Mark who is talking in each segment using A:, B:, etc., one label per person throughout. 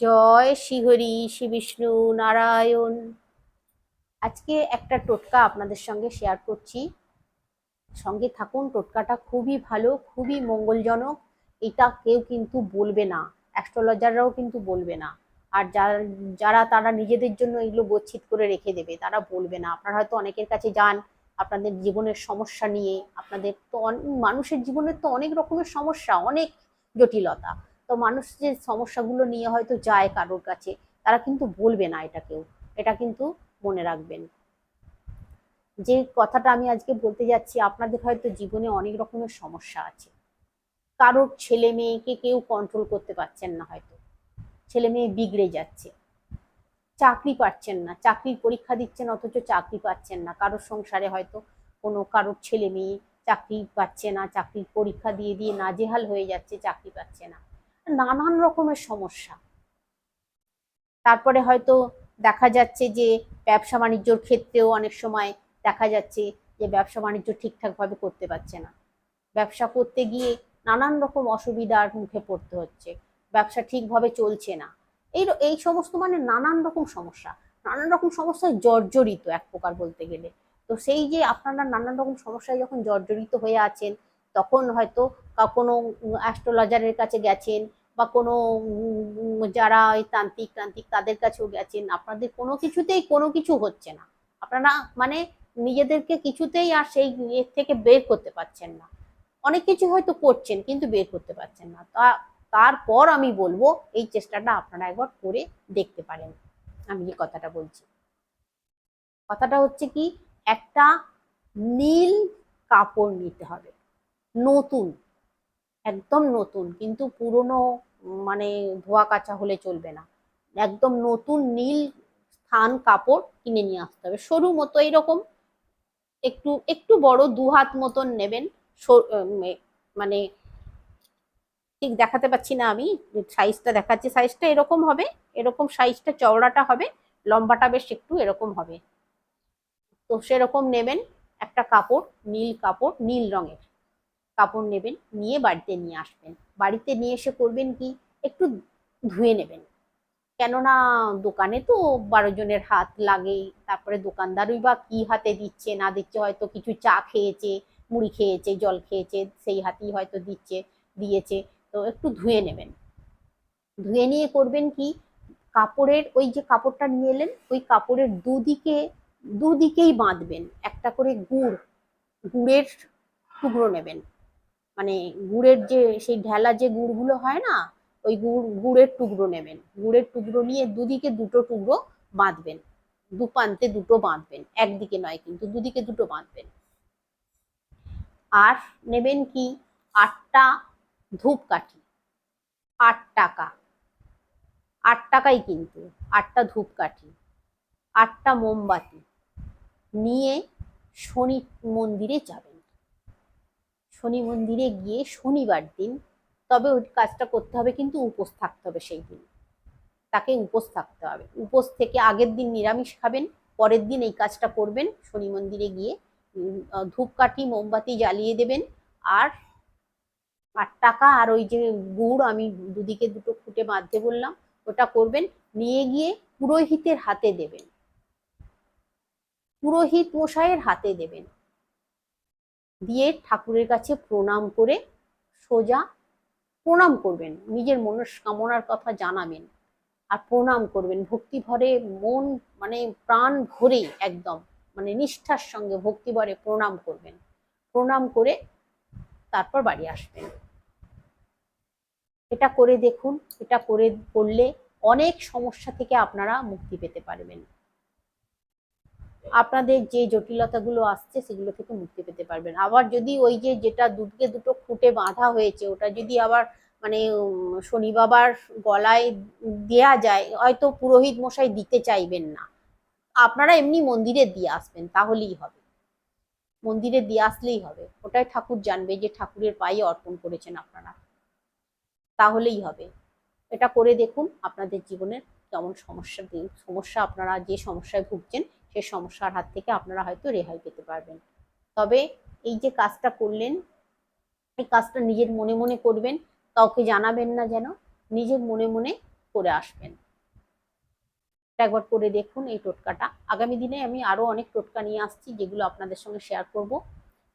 A: জয় শ্রীহরি শ্রী বিষ্ণু নারায়ণ। আজকে একটা টোটকা আপনাদের সঙ্গে শেয়ার করছি। সঙ্গে থাকুন, টোটকাটা খুবই ভালো, খুবই মঙ্গলজনক। এটা কেউ কিন্তু বলবে না অ্যাস্ট্রোলজাররাও কিন্তু বলবে না। আর যারা যারা তারা নিজেদের জন্য এগুলো গচ্ছিত করে রেখে দেবে, তারা বলবে না। আপনারা হয়তো অনেকের কাছে যান, আপনাদের জীবনের সমস্যা নিয়ে। আপনাদের তো মানুষের জীবনের তো অনেক রকমের সমস্যা, অনেক জটিলতা। তো মানুষ যে সমস্যাগুলো নিয়ে হয়তো যায় কারোর কাছে, তারা কিন্তু বলবে না এটা কেউ। এটা কিন্তু মনে রাখবেন। যে কথাটা আমি আজকে বলতে যাচ্ছি, আপনাদের হয়তো জীবনে অনেক রকমের সমস্যা আছে। কারোর ছেলে মেয়েকে কেউ কন্ট্রোল করতে পারছেন না হয়তো। ছেলে মেয়ে বিগড়ে যাচ্ছে। চাকরি পাচ্ছেন না। চাকরির পরীক্ষা দিচ্ছেন অথচ চাকরি পাচ্ছেন না। কারোর সংসারে হয়তো কোনো কারোর ছেলে মেয়ে চাকরি পাচ্ছে না, চাকরির পরীক্ষা দিয়ে দিয়ে নাজেহাল হয়ে যাচ্ছে, চাকরি পাচ্ছে না। নানান রকমের সমস্যা। তারপরে হয়তো দেখা যাচ্ছে যে ব্যবসা বাণিজ্যর ক্ষেত্রেও অনেক সময় দেখা যাচ্ছে যে ব্যবসা বাণিজ্য ঠিকঠাকভাবে করতে পারছে না। ব্যবসা করতে গিয়ে নানান রকম অসুবিধার মুখে পড়তে হচ্ছে। ব্যবসা ঠিকভাবে চলছে না। এই এই সমস্ত মানে নানান রকম সমস্যা। নানান রকম সমস্যায় জর্জরিত এক প্রকার বলতে গেলে। তো সেই যে আপনারা নানান রকম সমস্যায় যখন জর্জরিত হয়ে আছেন, তখন হয়তো কোনো অ্যাস্ট্রোলজারের কাছে গেছেন বা কোনো যারা ওই তান্ত্রিক তান্ত্রিক তাদের কাছেও গেছেন, আপনাদের কোনো কিছুতেই কোনো কিছু হচ্ছে না। আপনারা মানে নিজেদেরকে কিছুতেই আর সেই এর থেকে বের করতে পারছেন না। অনেক কিছু হয়তো করছেন কিন্তু বের করতে পারছেন না। তা, তারপর আমি বলব এই চেষ্টাটা আপনারা একবার করে দেখতে পারেন। আমি যে কথাটা বলছি। কথাটা হচ্ছে কি, একটা নীল কাপড় নিতে হবে। নতুন। একদম নতুন, কিন্তু পুরনো মানে ধোয়া কাচা হলে চলবে না। একদম নতুন নীল স্থান কাপড় কিনে নিয়ে আসতে হবে। সরু মতো এইরকম একটু একটু বড় দু হাত মতন নেবেন। মানে ঠিক দেখাতে পাচ্ছি না আমি সাইজটা দেখাচ্ছি। সাইজটা এরকম হবে, এরকম সাইজটা চওড়াটা হবে, লম্বাটা বেশ একটু এরকম হবে। তো সেরকম নেবেন একটা কাপড়, নীল কাপড়, নীল রঙের। কাপড় নেবেন, নিয়ে বাড়িতে নিয়ে আসবেন। বাড়িতে নিয়ে এসে করবেন কি? একটু ধুয়ে নেবেন। কেননা দোকানে তো বারো জনের হাত লাগে তারপরে দোকানদারই বা কি হাতে দিচ্ছে, না দিচ্ছে হয়তো কিছু চা খেয়েছে, মুড়ি খেয়েছে, জল খেয়েছে, সেই হাতেই হয়তো দিচ্ছে, দিয়েছে, তো একটু ধুয়ে নেবেন। ধুয়ে নিয়ে করবেন কি? কাপড়ের ওই যে কাপড়টা নিয়ে এলেন, ওই কাপড়ের দুদিকে, দুদিকেই বাঁধবেন। একটা করে গুড়, গুড়ের টুকরো নেবেন। মানে গুড়ের যে, সেই ঢেলা যে গুড়গুলো হয় না, ওই গুড়, গুড়ের টুকরো নেবেন। গুড়ের টুকরো নিয়ে দুদিকে দুটো টুকরো বাঁধবেন। দু প্রান্তে দুটো বাঁধবেন। একদিকে নয় কিন্তু দুদিকে দুটো বাঁধবেন। আর নেবেন কি? আটটা ধূপকাঠি। আট টাকা। আট টাকাই কিন্তু। আটটা ধূপকাঠি। আটটা মোমবাতি। নিয়ে শনি মন্দিরে যাবেন। শনি মন্দিরে গিয়ে শনিবার দিন তবে ওই কাজটা করতে হবে, কিন্তু উপোস থাকতে হবে সেই দিন। তাকে উপোস থাকতে হবে। উপোস থেকে আগের দিন নিরামিষ খাবেন, পরের দিন এই কাজটা করবেন, শনি মন্দিরে গিয়ে ধূপকাঠি, মোমবাতি জ্বালিয়ে দেবেন। আর আট টাকা আর ওই যে গুড় আমি দুদিকে দুটো খুঁটে বাঁধতে বললাম, ওটা করবেন। নিয়ে গিয়ে পুরোহিতের হাতে দেবেন। পুরোহিত মশাইয়ের হাতে দেবেন। দিয়ে ঠাকুরের কাছে প্রণাম করে সোজা প্রণাম করবেন, নিজের মনস্কামনার কথা জানাবেন আর প্রণাম করবেন। ভক্তি ভরে মন মানে প্রাণ ভরে একদম মানে নিষ্ঠার সঙ্গে ভক্তি ভরে প্রণাম করবেন। প্রণাম করে তারপর বাড়ি আসবেন। এটা করে দেখুন, এটা করে করলে অনেক সমস্যা থেকে আপনারা মুক্তি পেতে পারবেন। আপনাদের যে জটিলতাগুলো আসছে, সেগুলো থেকে মুক্তি পেতে পারবেন। আবার যদি ওই যে যেটা দুদিকে দুটো খুঁটে বাঁধা হয়েছে, ওটা যদি আবার মানে শনি বাবার গলায় দেয়া যায়, হয়তো পুরোহিত মশাই দিতে চাইবেন না। আপনারা এমনি মন্দিরে দিয়ে আসবেন, তাহলেই হবে। মন্দিরে দিয়ে আসলেই হবে। ওটাই ঠাকুর জানবে যে ঠাকুরের পায়ে অর্পণ করেছেন আপনারা। তাহলেই হবে। এটা করে দেখুন, আপনাদের জীবনের কেমন সমস্যা সমস্যা আপনারা, যে সমস্যায় ভুগছেন সেই সমস্যার হাত থেকে আপনারা হয়তো রেহাই পেতে পারবেন। তবে এই যে কাজটা করলেন, এই কাজটা নিজের মনে মনে করবেন, কাউকে জানাবেন না যেন, নিজের মনে মনে করে আসবেন। একবার করে দেখুন এই টোটকাটা। আগামী দিনে আমি আরও অনেক টোটকা নিয়ে আসছি, যেগুলো আপনাদের সঙ্গে শেয়ার করব।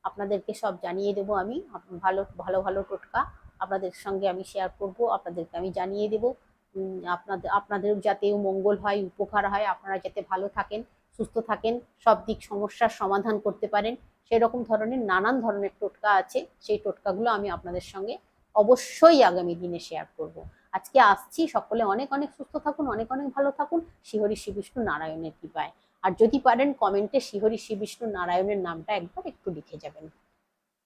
A: আপনাদেরকে সব জানিয়ে দেবো আমি ভালো ভালো ভালো টোটকা আপনাদের সঙ্গে আমি শেয়ার করব, আপনাদেরকে আমি জানিয়ে দেব। আপনাদের আপনাদের যাতে মঙ্গল হয়, উপকার হয়, আপনারা যাতে ভালো থাকেন সুস্থ থাকেন, সব দিক সমস্যার সমাধান করতে পারেন। সেরকম ধরনের নানান ধরনের টোটকা আছে, সেই টোটকাগুলো আমি আপনাদের সঙ্গে অবশ্যই আগামী দিনে শেয়ার করব। আজকে আসছি, সকলে অনেক অনেক সুস্থ থাকুন, অনেক অনেক ভালো থাকুন। শিহরি শ্রী বিষ্ণু নারায়ণের কৃপায়। আর যদি পারেন কমেন্টে শিহরি শ্রী বিষ্ণু নারায়ণের নামটা একবার একটু লিখে যাবেন।